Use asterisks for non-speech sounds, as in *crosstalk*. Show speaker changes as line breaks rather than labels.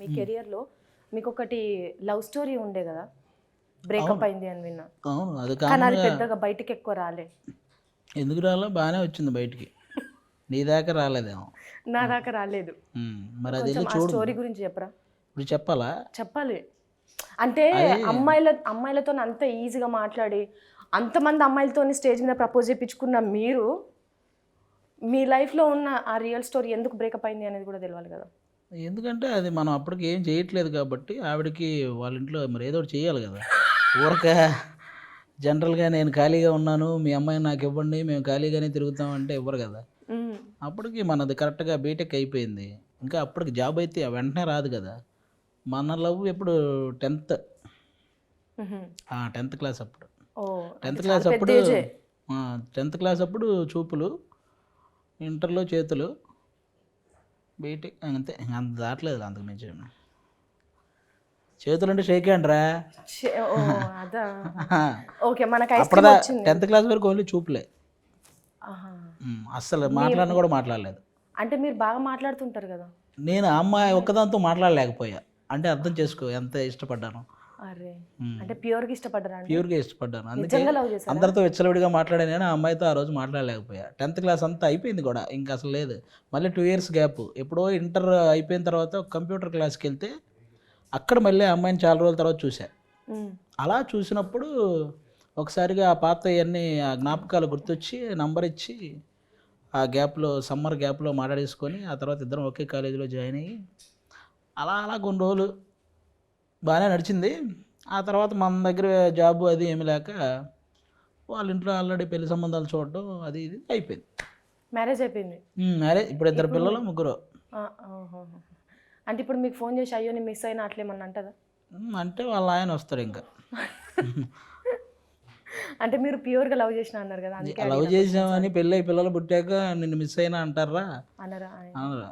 మీ కెరియర్లో మీకు ఒకటి లవ్ స్టోరీ ఉండే కదా? బ్రేకప్ అయింది అని విన్నా.
అవును అది
కానీ అది
కామన్గా
పెద్దగా బయటికి ఎక్కువ రాలే.
ఎందుకు రాలో? బాగానే వచ్చింది బయటికి. నీ దాకా రాలేదేమో.
నా దాకా రాలేదు.
ఉమ్, మరి అది చూడు
స్టోరీ గురించి చెప్పరా?
ఇప్పుడు చెప్పాలా?
చెప్పాలి. అంటే అమ్మాయిల అమ్మాయిలతో అంత ఈజీగా మాట్లాడి అంతమంది అమ్మాయిలతో స్టేజ్ మీద ప్రపోజ్ చేయించుకున్న మీరు మీ లైఫ్లో ఉన్న ఆ రియల్ స్టోరీ ఎందుకు బ్రేకప్ అయింది అనేది కూడా తెలియాలి కదా.
ఎందుకంటే అది మనం అప్పటికి ఏం చేయట్లేదు కాబట్టి ఆవిడకి వాళ్ళ ఇంట్లో మరి ఏదో ఒకటి చేయాలి కదా ఊరక జనరల్గా నేను ఖాళీగా ఉన్నాను మీ అమ్మాయిని నాకు ఇవ్వండి మేము ఖాళీగానే తిరుగుతాం అంటే ఇవ్వరు కదా. అప్పటికి మనది కరెక్ట్గా బీటెక్ అయిపోయింది ఇంకా అప్పటికి జాబ్ అయితే వెంటనే రాదు కదా మన లవ్ ఎప్పుడు టెన్త్. టెన్త్ క్లాస్ అప్పుడు టెన్త్ క్లాస్ అప్పుడు. టెన్త్ క్లాస్ అప్పుడు చూపులు ఇంటర్లో చేతులు బీటెక్ అంతే అంత దాటలేదు అంతకు మించి. చేతులు అంటే షేక్ హ్యాండ్ రా
ఓకే మనకు
అప్పుడుదా టెన్త్ క్లాస్ వరకు ఓన్లీ చూపులే. అస్సలు మాట్లాడిన కూడా మాట్లాడలేదు.
అంటే మీరు బాగా మాట్లాడుతుంటారు కదా?
నేను అమ్మాయి ఒక్కదాంతో మాట్లాడలేకపోయా. అంటే అర్థం చేసుకో ఎంత ఇష్టపడ్డాను.
అంటే ప్యూర్గా ఇష్టపడ్డరా
ప్యూర్గా ఇష్టపడ్డాను. అందుకే అందరితో విచ్చలవిడిగా మాట్లాడాను కానీ ఆ అమ్మాయితో ఆ రోజు మాట్లాడలేకపోయా. టెన్త్ క్లాస్ అంతా అయిపోయింది కూడా. ఇంకా అసలు లేదు. మళ్ళీ టూ ఇయర్స్ గ్యాప్. ఎప్పుడో ఇంటర్ అయిపోయిన తర్వాత కంప్యూటర్ క్లాస్కి వెళ్తే అక్కడ మళ్ళీ అమ్మాయిని చాలా రోజుల తర్వాత చూసా. అలా చూసినప్పుడు ఒకసారిగా ఆ పాత ఇవన్నీ ఆ జ్ఞాపకాలు గుర్తొచ్చి నంబర్ ఇచ్చి ఆ గ్యాప్లో సమ్మర్ గ్యాప్లో మాట్లాడేసుకొని ఆ తర్వాత ఇద్దరం ఒకే కాలేజీలో జాయిన్ అయ్యి అలా అలా కొన్ని రోజులు బాగానే నడిచింది. ఆ తర్వాత మన దగ్గర జాబు అది ఏమి లేక వాళ్ళ ఇంట్లో ఆల్రెడీ పెళ్ళి సంబంధాలు చూడడం అది ఇది అయిపోయింది.
మ్యారేజ్ అయిపోయింది.
మ్యారేజ్ ఇప్పుడు ఇద్దరు పిల్లలు ముగ్గురు.
అంటే ఇప్పుడు మీకు ఫోన్ చేసి అయ్యో నేను మిస్ అయినా అట్లేమన్నా అంటదా?
అంటే వాళ్ళ ఆయన వస్తాడు ఇంకా. *laughs*
అంటే మీరు ప్యూర్గా లవ్ చేసిన అన్నారు కదా అందుకే
లవ్ చేసామని పెళ్ళి పిల్లలు పుట్టాక నిన్ను మిస్ అయినా అంటారా?
అన్నారా?
అనరా.